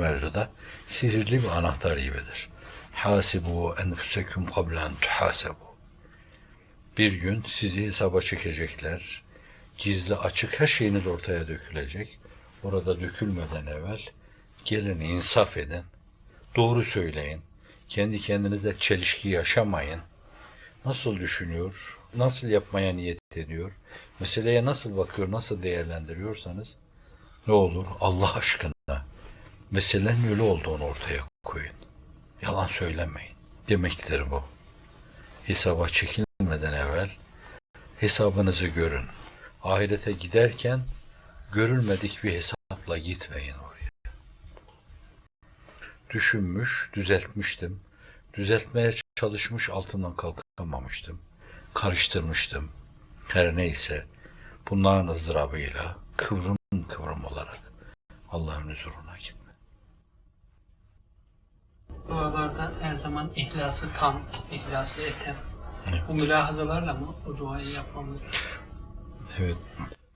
mevzuda sihirli bir anahtar gibidir. Hasibu enfusekum qabla en tuhasebu. Bir gün sizi hesaba çekecekler. Gizli açık her şeyiniz ortaya dökülecek. Orada dökülmeden evvel gelin insaf edin. Doğru söyleyin. Kendi kendinize çelişki yaşamayın. Nasıl düşünüyor? Nasıl yapmaya niyet ediyor? Meseleye nasıl bakıyor? Nasıl değerlendiriyorsanız ne olur Allah aşkına meselenin öyle olduğunu ortaya koyun. Yalan söylemeyin. Demektir bu. Hesaba çekilmeden evvel hesabınızı görün. Ahirete giderken görülmedik bir hesapla gitmeyin oraya. Düşünmüş, düzeltmiştim. Düzeltmeye çalışmış altından kalkamamıştım. Karıştırmıştım. Her neyse bunların ızdırabıyla kıvrım kıvrım olarak Allah'ın huzuruna gitme. Dualarda her zaman ihlası tam, ihlası etem. Bu mülahazalarla mı bu duayı yapmamız gerekiyor? Evet.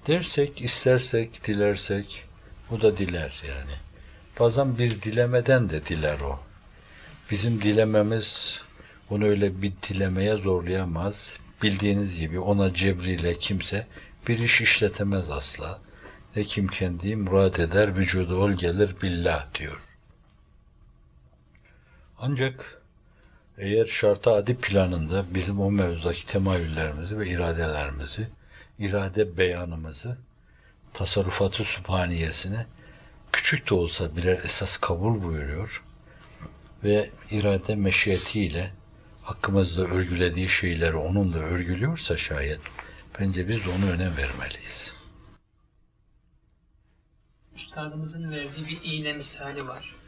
Dersek, istersek, dilersek o da diler yani. Bazen biz dilemeden de diler o. Bizim dilememiz onu öyle bir dilemeye zorlayamaz. Bildiğiniz gibi ona cebriyle kimse bir iş işletemez asla. Ne kim kendi murad eder, vücudu ol gelir billah diyor. Ancak eğer şartı adi planında bizim o mevzudaki temayüllerimizi ve iradelerimizi, irade beyanımızı, tasarrufatı sübhaniyesini küçük de olsa birer esas kabul buyuruyor ve irade meşiyetiyle hakkımızda örgülediği şeyleri onunla örgülüyorsa şayet bence biz de ona önem vermeliyiz. Üstadımızın verdiği bir iğne misali var.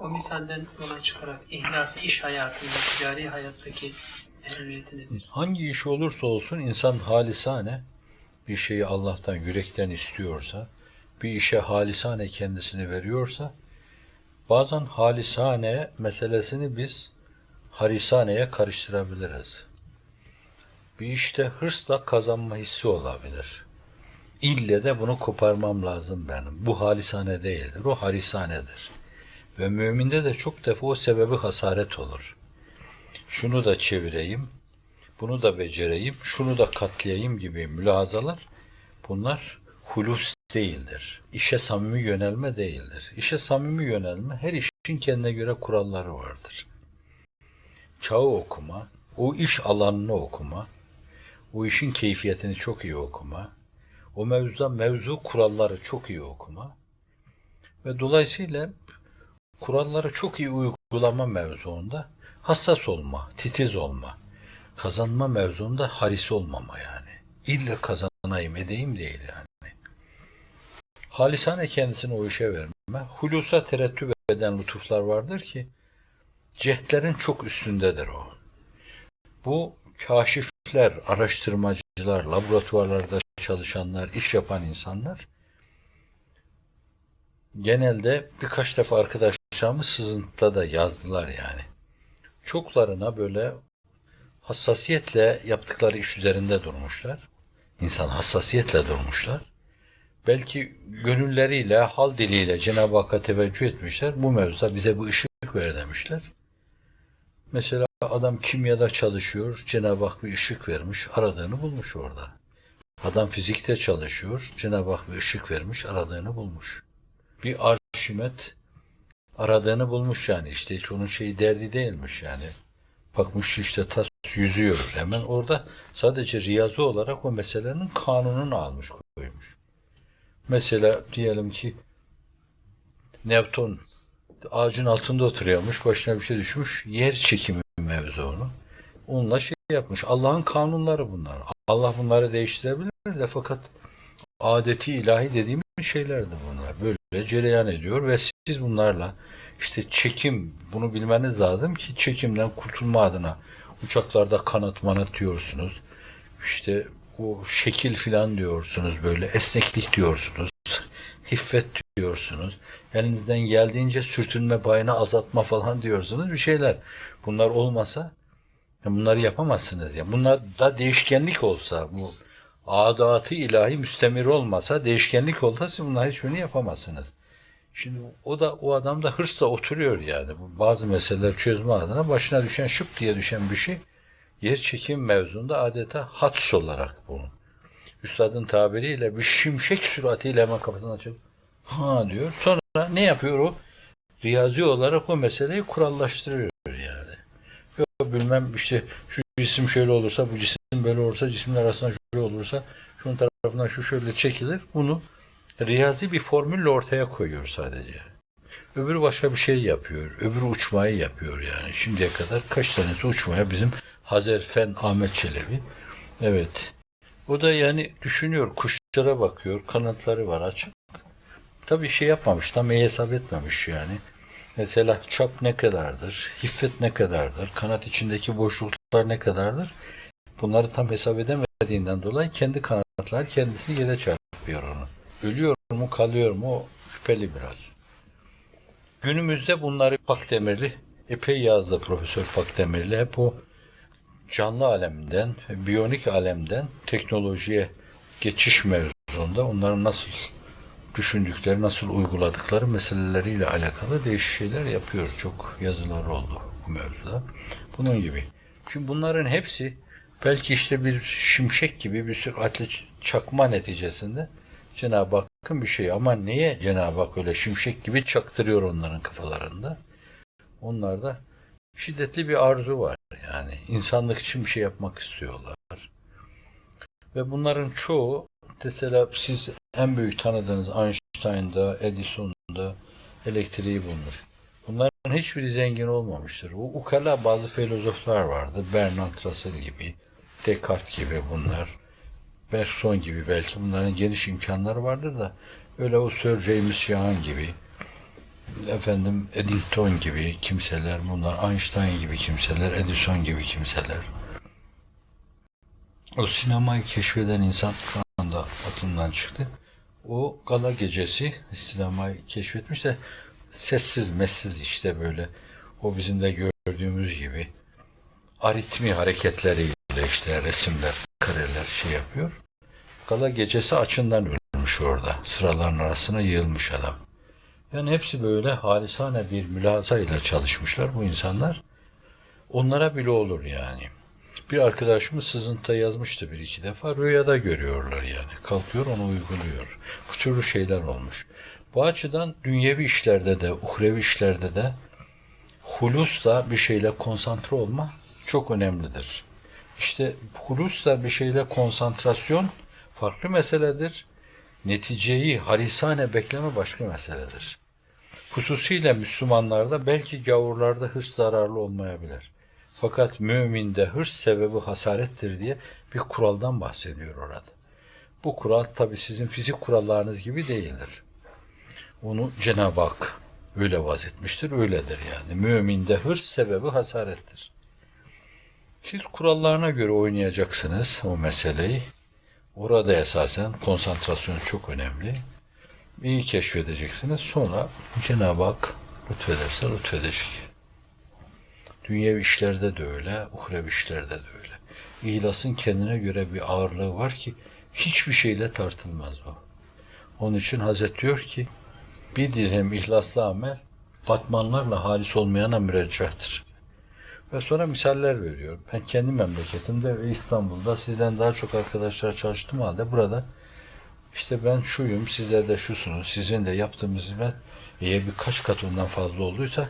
O misalden yola çıkarak ihlası iş hayatında, ticari hayattaki ehemmiyeti? Hangi iş olursa olsun insan halisane bir şeyi Allah'tan yürekten istiyorsa, bir işe halisane kendisini veriyorsa, bazen halisane meselesini biz harisaneye karıştırabiliriz. Bir işte hırsla kazanma hissi olabilir. İlle de bunu koparmam lazım benim. Bu halisane değildir, o harisanedir. Ve müminde de çok defa o sebebi hasaret olur. Şunu da çevireyim, bunu da becereyim, şunu da katlayayım gibi mülahazalar bunlar hulus değildir. İşe samimi yönelme değildir. İşe samimi yönelme her işin kendine göre kuralları vardır. Çağı okuma, o iş alanını okuma, o işin keyfiyetini çok iyi okuma, o mevzuda mevzu kuralları çok iyi okuma ve dolayısıyla kuralları çok iyi uygulama mevzuunda hassas olma, titiz olma, kazanma mevzuunda haris olmama yani. İlle kazanayım edeyim değil yani. Halisane kendisini o işe verme. Hulusa terettüp eden lütuflar vardır ki cehdlerin çok üstündedir o. Bu kaşifler, araştırmacılar, laboratuvarlarda çalışanlar, iş yapan insanlar genelde birkaç defa arkadaşlarımız sızıntıda da yazdılar yani. Çoklarına böyle hassasiyetle yaptıkları iş üzerinde durmuşlar. İnsan hassasiyetle durmuşlar. Belki gönülleriyle, hal diliyle Cenab-ı Hakk'a teveccüh etmişler. Bu mevzuda bize bu ışık ver demişler. Mesela adam kimyada çalışıyor, Cenab-ı Hak bir ışık vermiş, aradığını bulmuş orada. Adam fizikte çalışıyor, Cenab-ı Hak bir ışık vermiş, aradığını bulmuş. Bir Arşimet aradığını bulmuş yani işte hiç onun şeyi derdi değilmiş yani. Bakmış işte tas yüzüyor. Hemen orada sadece riyazi olarak o meselenin kanununu almış koymuş. Mesela diyelim ki Newton ağacın altında oturuyormuş. Başına bir şey düşmüş. Yer çekimi mevzunu. Onunla şey yapmış. Allah'ın kanunları bunlar. Allah bunları değiştirebilir de fakat adeti ilahi dediğimiz şeylerdi bunlar. Böyle cereyan ediyor ve siz bunlarla işte çekim bunu bilmeniz lazım ki çekimden kurtulma adına uçaklarda kanat manat diyorsunuz. İşte o şekil filan diyorsunuz böyle esneklik diyorsunuz. Hiffet diyorsunuz. Elinizden geldiğince sürtünme payını azaltma falan diyorsunuz bir şeyler. Bunlar olmasa bunları yapamazsınız ya. Bunlar da değişkenlik olsa bu adatı ilahi müstemir olmasa değişkenlik olsa siz bunların hiçbirini yapamazsınız. Şimdi o da o adam da hırsla oturuyor yani. Bazı meseleler çözme adına başına düşen şıp diye düşen bir şey yer çekim mevzunda adeta hats olarak bunu. Üstadın tabiriyle bir şimşek süratiyle hemen kafasını açıp ha diyor. Sonra ne yapıyor o? Riyazi olarak o meseleyi kurallaştırıyor yani. Yok bilmem işte şu cisim şöyle olursa, bu cisim böyle olursa, cismin arasında şöyle olursa, şunun tarafından şu şöyle çekilir. Bunu riyazi bir formülle ortaya koyuyor sadece. Öbürü başka bir şey yapıyor. Öbürü uçmayı yapıyor yani. Şimdiye kadar kaç tanesi uçmaya bizim Hazerfen Ahmet Çelebi. Evet. O da yani düşünüyor, kuşlara bakıyor, kanatları var açık. Tabii şey yapmamış, tam iyi hesap etmemiş yani. Mesela çap ne kadardır, hiffet ne kadardır, kanat içindeki boşluklar ne kadardır? Bunları tam hesap edemediğinden dolayı kendi kanatlar kendisi yere çarpıyor onu. Ölüyor mu kalıyor mu şüpheli biraz. Günümüzde bunları Pakdemirli epey yazdı Profesör Pakdemirli. Hep o canlı aleminden, biyonik alemden teknolojiye geçiş mevzunda onların nasıl düşündükleri, nasıl uyguladıkları meseleleriyle alakalı değişik şeyler yapıyor. Çok yazılar oldu bu mevzuda. Bunun gibi. Şimdi bunların hepsi belki işte bir şimşek gibi bir süratli çakma neticesinde Cenab-ı Hakk'ın bir şeyi. Ama niye Cenab-ı Hak öyle şimşek gibi çaktırıyor onların kafalarında? Onlarda şiddetli bir arzu var. Yani insanlık için bir şey yapmak istiyorlar. Ve bunların çoğu mesela siz en büyük tanıdığınız Einstein'da, Edison'da elektriği bulmuş. Bunların hiçbiri zengin olmamıştır. O ukala bazı filozoflar vardı. Bernard Russell gibi, Descartes gibi bunlar. Bergson gibi belki bunların geniş imkanları vardır da öyle o Sir James Young gibi efendim Eddington gibi kimseler bunlar Einstein gibi kimseler Edison gibi kimseler o sinemayı keşfeden insan şu anda aklımdan çıktı. O gala gecesi sinemayı keşfetmiş de sessiz messiz işte böyle o bizim de gördüğümüz gibi aritmi hareketleriyle işte resimler, kareler şey yapıyor. Gala gecesi açından ölmüş orada. Sıraların arasına yığılmış adam. Yani hepsi böyle halisane bir mülaza ile çalışmışlar bu insanlar. Onlara bile olur yani. Bir arkadaşımız sızıntıda yazmıştı bir iki defa. Rüyada görüyorlar yani. Kalkıyor onu uyguluyor. Bu türlü şeyler olmuş. Bu açıdan dünyevi işlerde de, uhrevi işlerde de hulusla bir şeyle konsantre olma çok önemlidir. İşte hulusla bir şeyle konsantrasyon farklı meseledir. Neticeyi harisane bekleme başka meseledir. Hususiyle Müslümanlarda belki gavurlarda hırs zararlı olmayabilir. Fakat müminde hırs sebebi hasarettir diye bir kuraldan bahsediyor orada. Bu kural tabi sizin fizik kurallarınız gibi değildir. Onu Cenab-ı Hak öyle vazetmiştir, öyledir yani. Müminde hırs sebebi hasarettir. Siz kurallarına göre oynayacaksınız o meseleyi. Orada esasen konsantrasyon çok önemli. İyi keşfedeceksiniz. Sonra Cenab-ı Hak lütfederse lütfedecek. Dünyevi işlerde de öyle, uhrevi işlerde de öyle. İhlasın kendine göre bir ağırlığı var ki hiçbir şeyle tartılmaz o. Onun için Hazret diyor ki bir dirhem ihlaslı amel batmanlarla halis olmayana müreccahtır. Ve sonra misaller veriyor. Ben kendi memleketimde ve İstanbul'da sizden daha çok arkadaşlar çalıştığım halde burada işte ben şuyum, sizler de şusunuz, sizin de yaptığımız hizmet eğer birkaç kat ondan fazla olduysa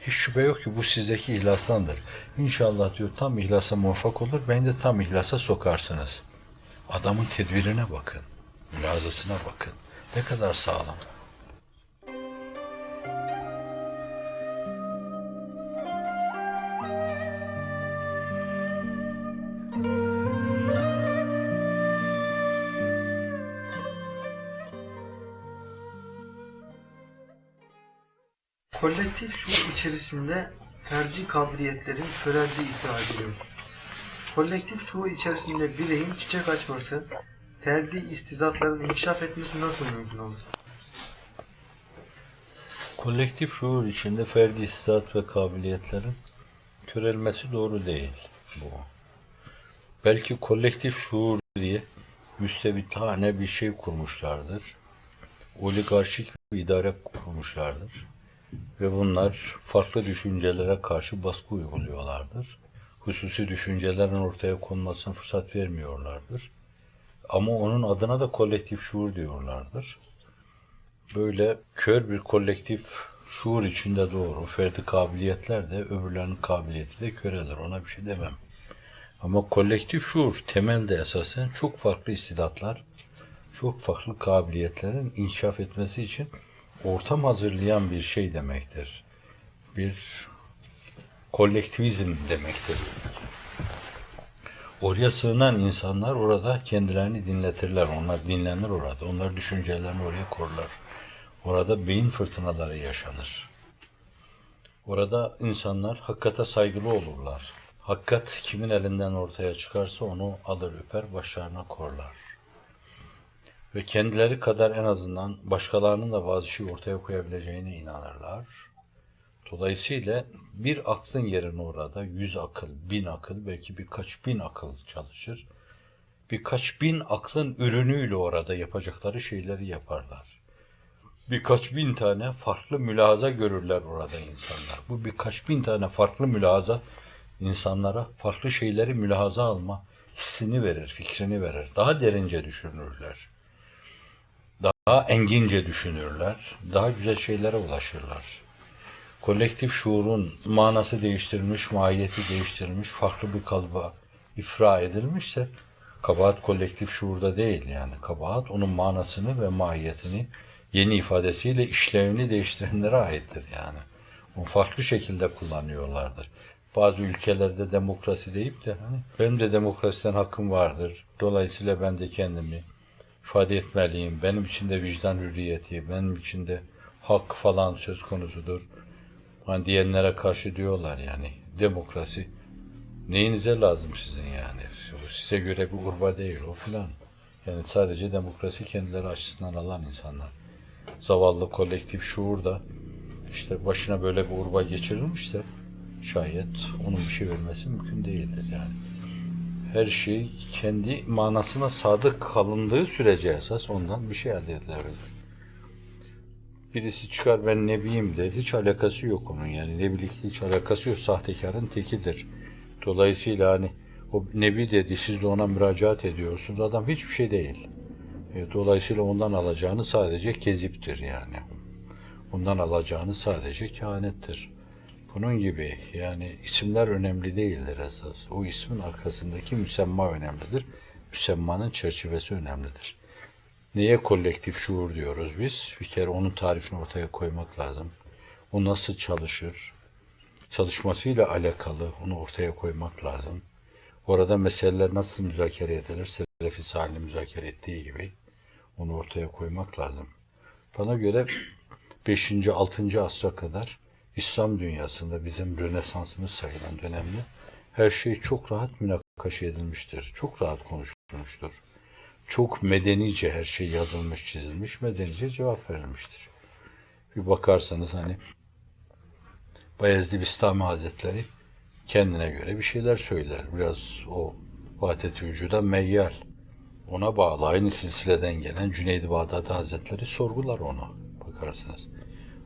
hiç şüphe yok ki bu sizdeki ihlaslandır. İnşallah diyor tam ihlasa muvaffak olur, beni de tam ihlasa sokarsınız. Adamın tedbirine bakın, mülazasına bakın. Ne kadar sağlam. Kolektif şuur içerisinde ferdi kabiliyetlerin köreldiği iddia ediliyor. Kolektif şuur içerisinde bireyin çiçek açması, ferdi istidatların inkişaf etmesi nasıl mümkün olur? Kolektif şuur içinde ferdi istidat ve kabiliyetlerin körelmesi doğru değil bu. Belki kolektif şuur diye müstebitane bir şey kurmuşlardır. oligarşik bir idare kurmuşlardır. Ve bunlar farklı düşüncelere karşı baskı uyguluyorlardır. Hususi düşüncelerin ortaya konmasına fırsat vermiyorlardır. Ama onun adına da kolektif şuur diyorlardır. Böyle kör bir kolektif şuur içinde doğru ferdi kabiliyetler de öbürlerinin kabiliyeti de köredir. Ona bir şey demem. Ama kolektif şuur temelde esasen çok farklı istidatlar, çok farklı kabiliyetlerin inkişaf etmesi için ortam hazırlayan bir şey demektir. Bir kolektivizm demektir. Oraya sığınan insanlar orada kendilerini dinletirler. Onlar dinlenir orada. Onlar düşüncelerini oraya korlar. Orada beyin fırtınaları yaşanır. Orada insanlar hakikate saygılı olurlar. Hakikat kimin elinden ortaya çıkarsa onu alır öper başlarına korlar. Ve kendileri kadar en azından başkalarının da bazı şey ortaya koyabileceğine inanırlar. Dolayısıyla bir aklın yerine orada yüz akıl, bin akıl, belki birkaç bin akıl çalışır. Birkaç bin aklın ürünüyle orada yapacakları şeyleri yaparlar. Birkaç bin tane farklı mülahaza görürler orada insanlar. Bu birkaç bin tane farklı mülahaza insanlara farklı şeyleri mülahaza alma hissini verir, fikrini verir. Daha derince düşünürler. Daha engince düşünürler. Daha güzel şeylere ulaşırlar kolektif şuurun manası değiştirilmiş, mahiyeti değiştirilmiş, farklı bir kalıba ifra edilmişse kabahat kolektif şuurda değil yani. Kabahat onun manasını ve mahiyetini yeni ifadesiyle işlevini değiştirenlere aittir yani. Onu farklı şekilde kullanıyorlardır. Bazı ülkelerde demokrasi deyip de hani benim de demokrasiden hakkım vardır. Dolayısıyla ben de kendimi ifade etmeliyim. Benim için de vicdan hürriyeti, benim için de hak falan söz konusudur. Hani diyenlere karşı diyorlar yani demokrasi neyinize lazım sizin yani? Size göre bir urba değil o filan. Yani sadece demokrasi kendileri açısından alan insanlar. Zavallı kolektif şuur da işte başına böyle bir urba geçirilmişse şayet onun bir şey vermesi mümkün değildir yani. Her şey kendi manasına sadık kalındığı sürece esas ondan bir şey elde edilebilir birisi çıkar ben nebiyim der. Hiç alakası yok onun yani. Nebilikle hiç alakası yok. Sahtekarın tekidir. Dolayısıyla hani o nebi dedi siz de ona müracaat ediyorsunuz. Adam hiçbir şey değil. E, Dolayısıyla ondan alacağını sadece keziptir yani. Ondan alacağını sadece kehanettir. Bunun gibi yani isimler önemli değildir esas. O ismin arkasındaki müsemma önemlidir. Müsemmanın çerçevesi önemlidir. Neye kolektif şuur diyoruz biz? Bir kere onun tarifini ortaya koymak lazım. O nasıl çalışır? Çalışmasıyla alakalı onu ortaya koymak lazım. Orada meseleler nasıl müzakere edilir? Selefi Salih müzakere ettiği gibi onu ortaya koymak lazım. Bana göre 5. 6. asra kadar İslam dünyasında bizim Rönesansımız sayılan dönemde her şey çok rahat münakaşa edilmiştir. Çok rahat konuşulmuştur çok medenice her şey yazılmış, çizilmiş, medenice cevap verilmiştir. Bir bakarsanız hani Bayezid Bistami Hazretleri kendine göre bir şeyler söyler. Biraz o vahdet-i vücuda meyyal. Ona bağlı aynı silsileden gelen Cüneyd-i Bağdadi Hazretleri sorgular onu bakarsınız.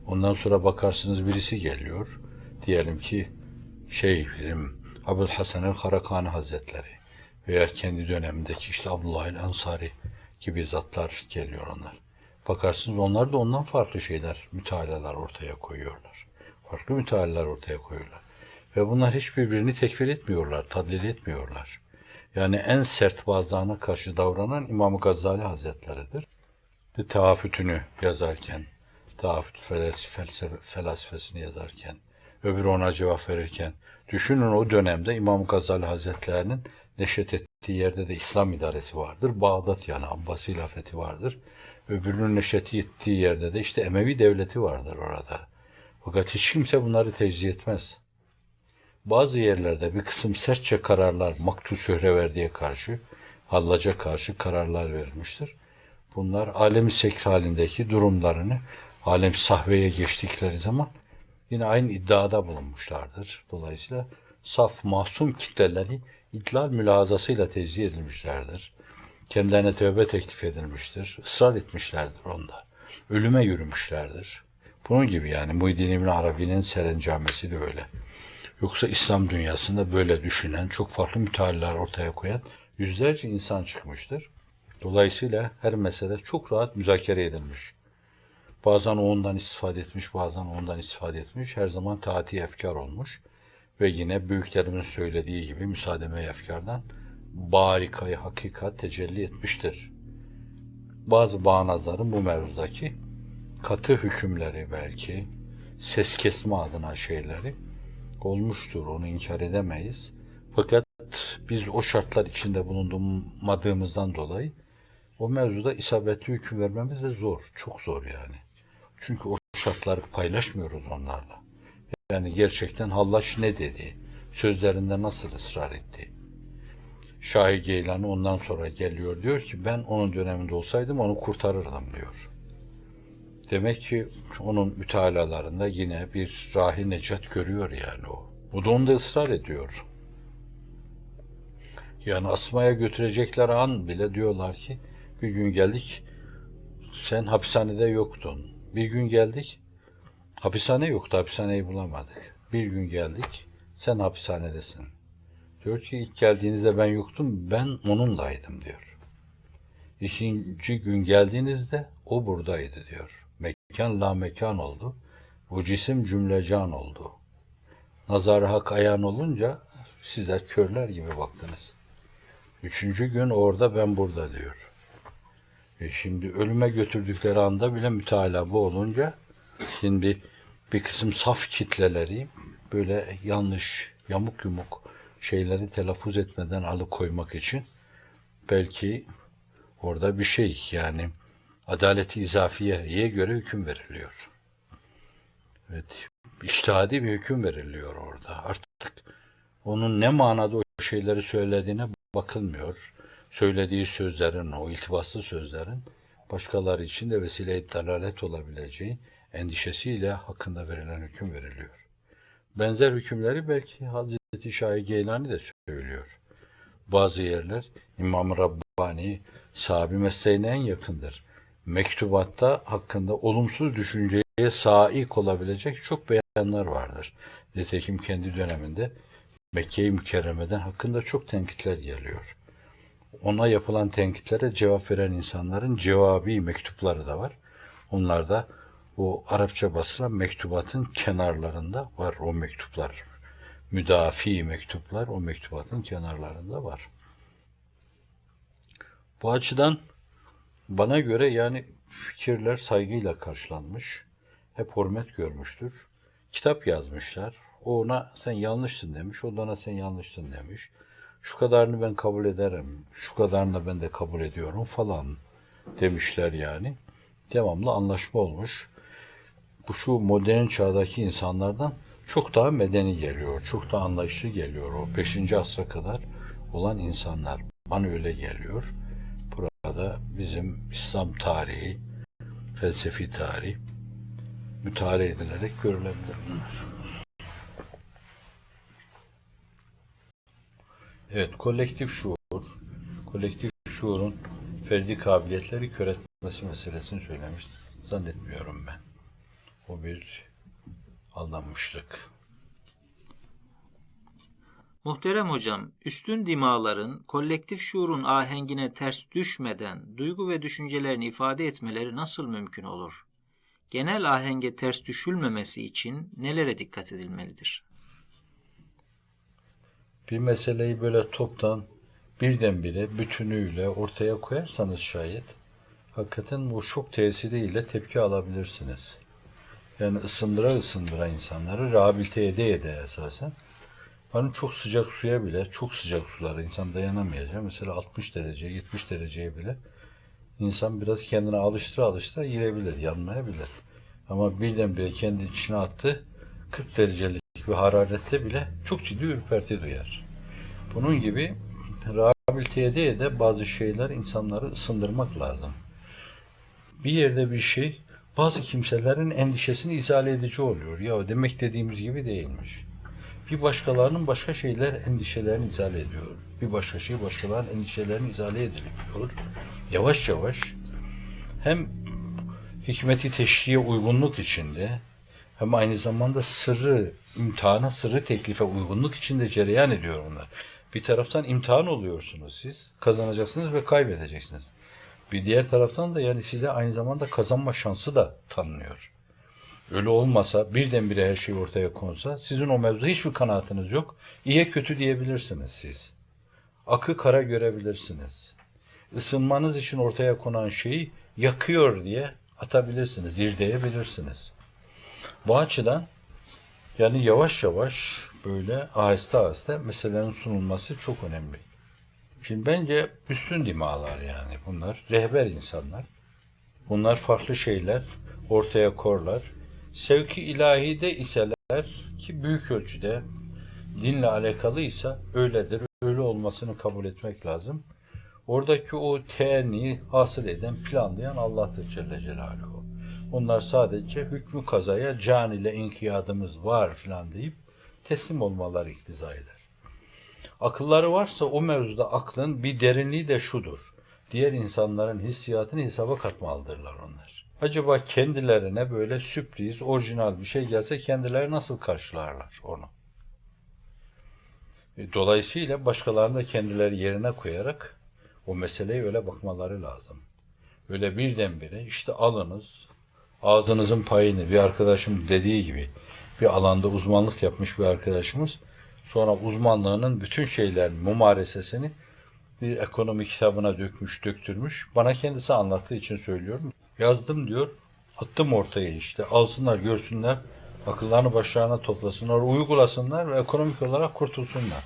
Ondan sonra bakarsınız birisi geliyor. Diyelim ki şey bizim Abul Hasan el Karakani Hazretleri veya kendi dönemindeki işte Abdullah el Ansari gibi zatlar geliyor onlar. Bakarsınız onlar da ondan farklı şeyler, mütealalar ortaya koyuyorlar. Farklı mütealalar ortaya koyuyorlar. Ve bunlar hiçbirbirini tekfir etmiyorlar, tadlil etmiyorlar. Yani en sert bazılarına karşı davranan İmam-ı Gazali Hazretleri'dir. Bir teafütünü yazarken, teafüt felsefe, felsefesini yazarken, öbürü ona cevap verirken, düşünün o dönemde İmam Gazali Hazretlerinin neşet ettiği yerde de İslam idaresi vardır. Bağdat yani Abbasi hilafeti vardır. Öbürünün neşet ettiği yerde de işte Emevi devleti vardır orada. Fakat hiç kimse bunları tecrübe etmez. Bazı yerlerde bir kısım sertçe kararlar Maktul Şöhreverdi'ye karşı, Hallaca karşı kararlar verilmiştir. Bunlar alemi halindeki durumlarını alem sahveye geçtikleri zaman yine aynı iddiada bulunmuşlardır. Dolayısıyla saf masum kitleleri itlal mülazasıyla tezih edilmişlerdir. Kendilerine tövbe teklif edilmiştir. Israr etmişlerdir onda. ölüme yürümüşlerdir. Bunun gibi yani Muhyiddin İbn Arabi'nin serencamesi de öyle. Yoksa İslam dünyasında böyle düşünen, çok farklı mütealliler ortaya koyan yüzlerce insan çıkmıştır. Dolayısıyla her mesele çok rahat müzakere edilmiş. Bazen ondan istifade etmiş, bazen ondan istifade etmiş. Her zaman taati efkar olmuş. Ve yine büyüklerimin söylediği gibi müsaademe efkardan barikayı hakikat tecelli etmiştir. Bazı bağnazların bu mevzudaki katı hükümleri belki, ses kesme adına şeyleri olmuştur. Onu inkar edemeyiz. Fakat biz o şartlar içinde bulunmadığımızdan dolayı o mevzuda isabetli hüküm vermemiz de zor. Çok zor yani. Çünkü o şartları paylaşmıyoruz onlarla. Yani gerçekten Hallaç ne dedi? Sözlerinde nasıl ısrar etti? Şahi Geylani ondan sonra geliyor diyor ki ben onun döneminde olsaydım onu kurtarırdım diyor. Demek ki onun mütalalarında yine bir rahi necat görüyor yani o. Bu da onda ısrar ediyor. Yani asmaya götürecekler an bile diyorlar ki bir gün geldik sen hapishanede yoktun. Bir gün geldik hapishane yoktu hapishaneyi bulamadık. Bir gün geldik sen hapishanedesin. Diyor ki ilk geldiğinizde ben yoktum ben onunlaydım diyor. İkinci gün geldiğinizde o buradaydı diyor. Mekan la mekan oldu. Bu cisim cümlecan oldu. Nazar hak ayan olunca sizler körler gibi baktınız. Üçüncü gün orada ben burada diyor. E şimdi ölüme götürdükleri anda bile mütalaa bu olunca şimdi bir kısım saf kitleleri böyle yanlış, yamuk yumuk şeyleri telaffuz etmeden alıkoymak için belki orada bir şey yani adaleti izafiyeye göre hüküm veriliyor. Evet, iştihadi bir hüküm veriliyor orada. Artık onun ne manada o şeyleri söylediğine bakılmıyor. Söylediği sözlerin, o iltibaslı sözlerin başkaları için de vesile-i dalalet olabileceği endişesiyle hakkında verilen hüküm veriliyor. Benzer hükümleri belki Hazreti Şahi Geylani de söylüyor. Bazı yerler İmam Rabbani sahabi mesleğine en yakındır. Mektubatta hakkında olumsuz düşünceye saik olabilecek çok beyanlar vardır. Nitekim kendi döneminde Mekke-i Mükerreme'den hakkında çok tenkitler geliyor. Ona yapılan tenkitlere cevap veren insanların cevabi mektupları da var. Onlar da bu Arapça basılan mektubatın kenarlarında var o mektuplar. Müdafi mektuplar o mektubatın kenarlarında var. Bu açıdan bana göre yani fikirler saygıyla karşılanmış. Hep hürmet görmüştür. Kitap yazmışlar. O ona sen yanlışsın demiş. O da ona sen yanlışsın demiş. Şu kadarını ben kabul ederim. Şu kadarını ben de kabul ediyorum falan demişler yani. Devamlı anlaşma olmuş. Bu şu modern çağdaki insanlardan çok daha medeni geliyor. Çok daha anlayışlı geliyor. O 5. asra kadar olan insanlar. Bana öyle geliyor. Burada bizim İslam tarihi, felsefi tarih müteala edilerek görülebilir bunlar. Evet, kolektif şuur, kolektif şuurun ferdi kabiliyetleri kör etmesi meselesini söylemiştim. Zannetmiyorum ben. O bir aldanmışlık. Muhterem hocam, üstün dimaların kolektif şuurun ahengine ters düşmeden duygu ve düşüncelerini ifade etmeleri nasıl mümkün olur? Genel ahenge ters düşülmemesi için nelere dikkat edilmelidir? Bir meseleyi böyle toptan birdenbire bütünüyle ortaya koyarsanız şayet hakikaten bu şok tesiriyle tepki alabilirsiniz. Yani ısındıra ısındıra insanları rehabilite ede ede esasen. Hani çok sıcak suya bile, çok sıcak sulara insan dayanamayacak. Mesela 60 derece, 70 dereceye bile insan biraz kendine alıştıra alıştıra girebilir, yanmayabilir. Ama birdenbire kendi içine attı 40 derecelik bir hararette bile çok ciddi ürperti duyar. Bunun gibi rehabilite ede ede bazı şeyler insanları ısındırmak lazım. Bir yerde bir şey bazı kimselerin endişesini izale edici oluyor. Ya demek dediğimiz gibi değilmiş. Bir başkalarının başka şeyler endişelerini izale ediyor. Bir başka şey başkalarının endişelerini izale ediliyor. Yavaş yavaş hem hikmeti teşriye uygunluk içinde hem aynı zamanda sırrı, imtihana, sırrı teklife uygunluk içinde cereyan ediyor bunlar. Bir taraftan imtihan oluyorsunuz siz, kazanacaksınız ve kaybedeceksiniz. Bir diğer taraftan da yani size aynı zamanda kazanma şansı da tanınıyor. Öyle olmasa birdenbire her şey ortaya konsa sizin o mevzuda hiçbir kanaatiniz yok. İyiye kötü diyebilirsiniz siz. Akı kara görebilirsiniz. Isınmanız için ortaya konan şeyi yakıyor diye atabilirsiniz, irdeyebilirsiniz. Bu açıdan yani yavaş yavaş böyle aheste aheste meselelerin sunulması çok önemli. Şimdi bence üstün dimalar yani bunlar. Rehber insanlar. Bunlar farklı şeyler ortaya korlar. Sevki ilahide iseler ki büyük ölçüde dinle alakalıysa öyledir. Öyle olmasını kabul etmek lazım. Oradaki o teenni hasıl eden, planlayan Allah'tır Celle Celaluhu. Onlar sadece hükmü kazaya can ile inkiyadımız var filan deyip teslim olmaları iktiza eder. Akılları varsa o mevzuda aklın bir derinliği de şudur. Diğer insanların hissiyatını hesaba katmalıdırlar onlar. Acaba kendilerine böyle sürpriz, orijinal bir şey gelse kendileri nasıl karşılarlar onu? E, Dolayısıyla başkalarını da kendileri yerine koyarak o meseleye öyle bakmaları lazım. Öyle birdenbire işte alınız, ağzınızın payını bir arkadaşım dediği gibi bir alanda uzmanlık yapmış bir arkadaşımız sonra uzmanlığının bütün şeylerin mumaresesini bir ekonomi kitabına dökmüş, döktürmüş. Bana kendisi anlattığı için söylüyorum. Yazdım diyor, attım ortaya işte. Alsınlar, görsünler, akıllarını başlarına toplasınlar, uygulasınlar ve ekonomik olarak kurtulsunlar.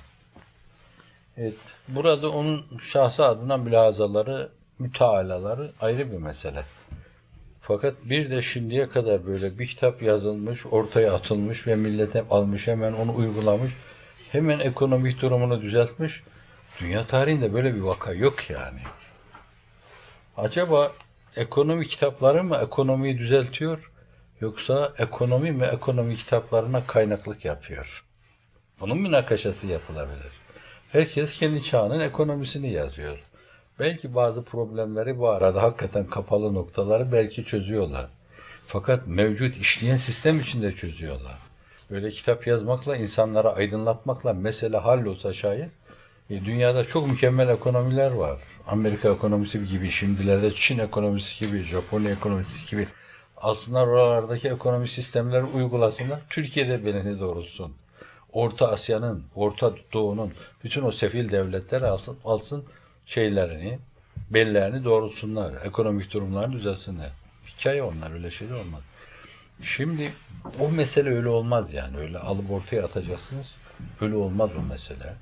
Evet, burada onun şahsı adına mülahazaları, mütealaları ayrı bir mesele. Fakat bir de şimdiye kadar böyle bir kitap yazılmış, ortaya atılmış ve millete almış, hemen onu uygulamış, hemen ekonomik durumunu düzeltmiş. Dünya tarihinde böyle bir vaka yok yani. Acaba ekonomi kitapları mı ekonomiyi düzeltiyor, yoksa ekonomi mi ekonomi kitaplarına kaynaklık yapıyor? Bunun münakaşası yapılabilir. Herkes kendi çağının ekonomisini yazıyor. Belki bazı problemleri bu arada hakikaten kapalı noktaları belki çözüyorlar. Fakat mevcut işleyen sistem içinde çözüyorlar. Böyle kitap yazmakla, insanlara aydınlatmakla mesele hallolsa şayet, e, dünyada çok mükemmel ekonomiler var. Amerika ekonomisi gibi, şimdilerde Çin ekonomisi gibi, Japonya ekonomisi gibi. Aslında oralardaki ekonomi sistemleri uygulasınlar, Türkiye'de belini doğrultsun. Orta Asya'nın, Orta Doğu'nun bütün o sefil devletler alsın, alsın şeylerini, bellerini doğrultsunlar. Ekonomik durumlarını düzelsinler. Hikaye onlar, öyle şeyler olmaz. Şimdi o mesele öyle olmaz yani. Öyle alıp ortaya atacaksınız. Öyle olmaz o mesele.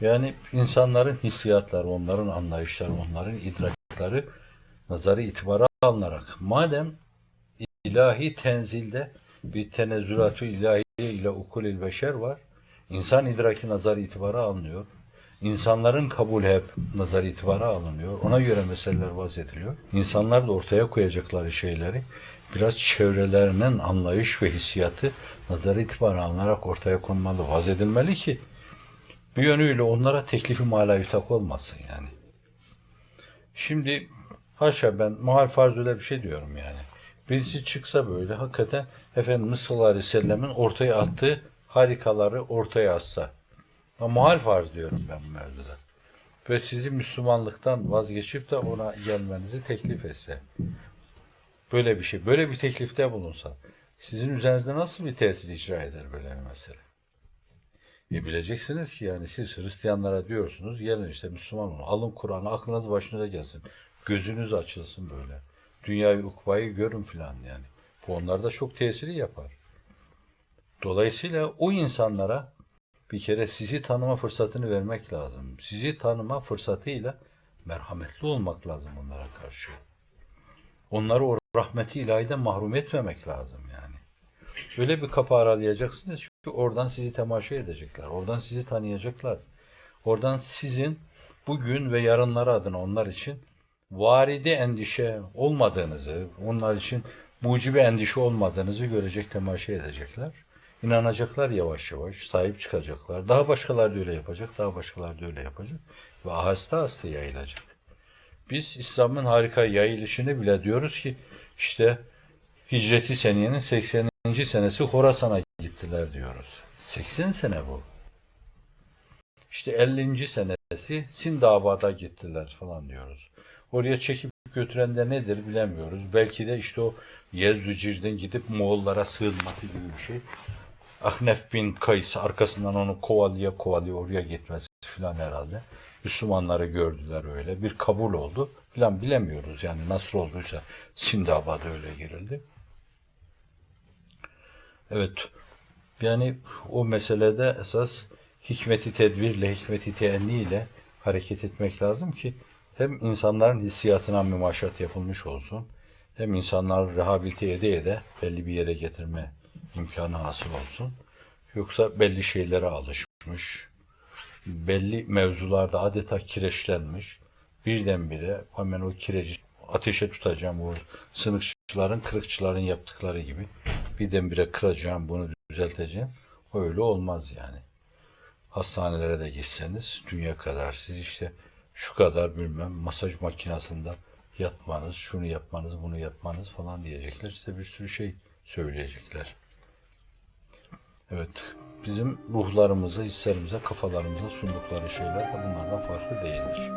Yani insanların hissiyatları, onların anlayışları, onların idrakları nazarı itibara alınarak madem ilahi tenzilde bir tenezzülatü ilahi ile ukulil beşer var. İnsan idraki nazar itibara alınıyor. İnsanların kabul hep nazar itibara alınıyor. Ona göre meseleler vaz ediliyor. İnsanlar da ortaya koyacakları şeyleri biraz çevrelerinin anlayış ve hissiyatı nazar itibara alınarak ortaya konmalı, vaz edilmeli ki bir yönüyle onlara teklifi malayütak olmasın yani. Şimdi haşa ben muhal farz öyle bir şey diyorum yani. Birisi çıksa böyle hakikaten Efendimiz sallallahu aleyhi ve sellemin ortaya attığı harikaları ortaya atsa. Ama muhal farz diyorum ben bu mevzuda. Ve sizi Müslümanlıktan vazgeçip de ona gelmenizi teklif etse. Böyle bir şey, böyle bir teklifte bulunsa. Sizin üzerinizde nasıl bir tesir icra eder böyle bir mesele? E bileceksiniz ki yani siz Hristiyanlara diyorsunuz gelin işte Müslüman olun. Alın Kur'an'ı aklınız başınıza gelsin. Gözünüz açılsın böyle. Dünyayı ukbayı görün filan yani. Bu onlarda çok tesiri yapar. Dolayısıyla o insanlara bir kere sizi tanıma fırsatını vermek lazım. Sizi tanıma fırsatıyla merhametli olmak lazım onlara karşı. Onları o rahmeti ilahiden mahrum etmemek lazım yani. Öyle bir kapı aralayacaksınız ki oradan sizi temaşa edecekler. Oradan sizi tanıyacaklar. Oradan sizin bugün ve yarınları adına onlar için varide endişe olmadığınızı, onlar için mucibe endişe olmadığınızı görecek, temaşa edecekler. İnanacaklar yavaş yavaş, sahip çıkacaklar. Daha başkaları da öyle yapacak, daha başkaları da öyle yapacak. Ve aheste aheste yayılacak. Biz İslam'ın harika yayılışını bile diyoruz ki İşte Hicreti Seniye'nin 80. senesi Horasan'a gittiler diyoruz. 80 sene bu. İşte 50. senesi Sindabad'a gittiler falan diyoruz. Oraya çekip götüren de nedir bilemiyoruz. Belki de işte o Yezdücir'den gidip Moğollara sığınması gibi bir şey. Ahnef bin Kays arkasından onu kovalaya kovalaya oraya gitmesi filan herhalde. Müslümanları gördüler öyle. Bir kabul oldu filan bilemiyoruz yani nasıl olduysa Sindabad'a öyle girildi. Evet yani o meselede esas hikmeti tedbirle, hikmeti teenni hareket etmek lazım ki hem insanların hissiyatına mümaşat yapılmış olsun, hem insanları rehabilite ede ede belli bir yere getirme imkanı hasıl olsun. Yoksa belli şeylere alışmış, belli mevzularda adeta kireçlenmiş, birdenbire hemen o kireci ateşe tutacağım, o sınıkçıların, kırıkçıların yaptıkları gibi birdenbire kıracağım, bunu düzelteceğim. Öyle olmaz yani. Hastanelere de gitseniz dünya kadar siz işte şu kadar bilmem masaj makinesinde yatmanız, şunu yapmanız, bunu yapmanız falan diyecekler. Size bir sürü şey söyleyecekler. Evet, bizim ruhlarımıza, hislerimize, kafalarımıza sundukları şeyler de bunlardan farklı değildir.